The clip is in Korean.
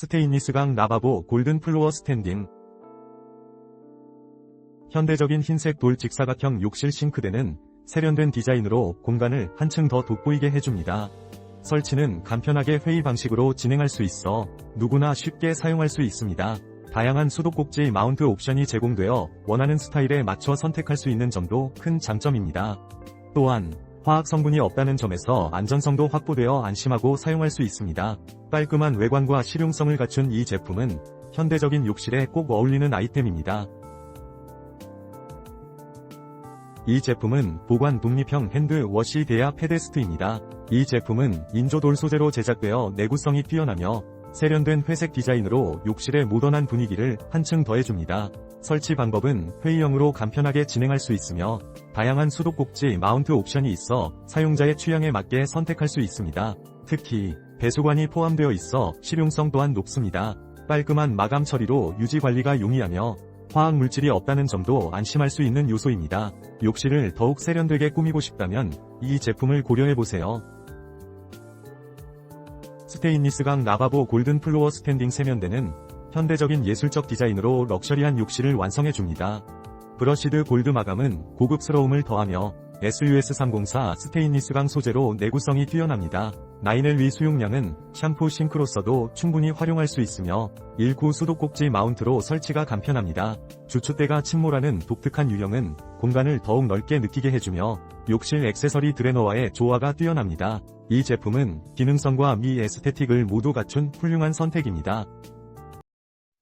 스테인리스 강 라바보 골든 플로어 스탠딩 현대적인 흰색 돌 직사각형 욕실 싱크대는 세련된 디자인으로 공간을 한층 더 돋보이게 해줍니다. 설치는 간편하게 회의 방식으로 진행할 수 있어 누구나 쉽게 사용할 수 있습니다. 다양한 수도꼭지 마운트 옵션이 제공되어 원하는 스타일에 맞춰 선택할 수 있는 점도 큰 장점입니다. 또한 화학 성분이 없다는 점에서 안전성도 확보되어 안심하고 사용할 수 있습니다. 깔끔한 외관과 실용성을 갖춘 이 제품은 현대적인 욕실에 꼭 어울리는 아이템입니다. 이 제품은 보관 독립형 핸드 워시 대야 페데스트입니다. 이 제품은 인조돌 소재로 제작되어 내구성이 뛰어나며 세련된 회색 디자인으로 욕실의 모던한 분위기를 한층 더해줍니다. 설치 방법은 회의형으로 간편하게 진행할 수 있으며 다양한 수도꼭지 마운트 옵션이 있어 사용자의 취향에 맞게 선택할 수 있습니다. 특히 배수관이 포함되어 있어 실용성 또한 높습니다. 깔끔한 마감 처리로 유지 관리가 용이하며 화학 물질이 없다는 점도 안심할 수 있는 요소입니다. 욕실을 더욱 세련되게 꾸미고 싶다면 이 제품을 고려해보세요. 스테인리스 강 라바보 골든 플로어 스탠딩 세면대는 현대적인 예술적 디자인으로 럭셔리한 욕실을 완성해줍니다. 브러시드 골드 마감은 고급스러움을 더하며 SUS304 스테인리스 강 소재로 내구성이 뛰어납니다. 9LV 수용량은 샴푸 싱크로 써도 충분히 활용할 수 있으며 19 수도꼭지 마운트로 설치가 간편합니다. 주춧대가 침몰하는 독특한 유형은 공간을 더욱 넓게 느끼게 해주며 욕실 액세서리 드레너와의 조화가 뛰어납니다. 이 제품은 기능성과 미 에스테틱을 모두 갖춘 훌륭한 선택입니다.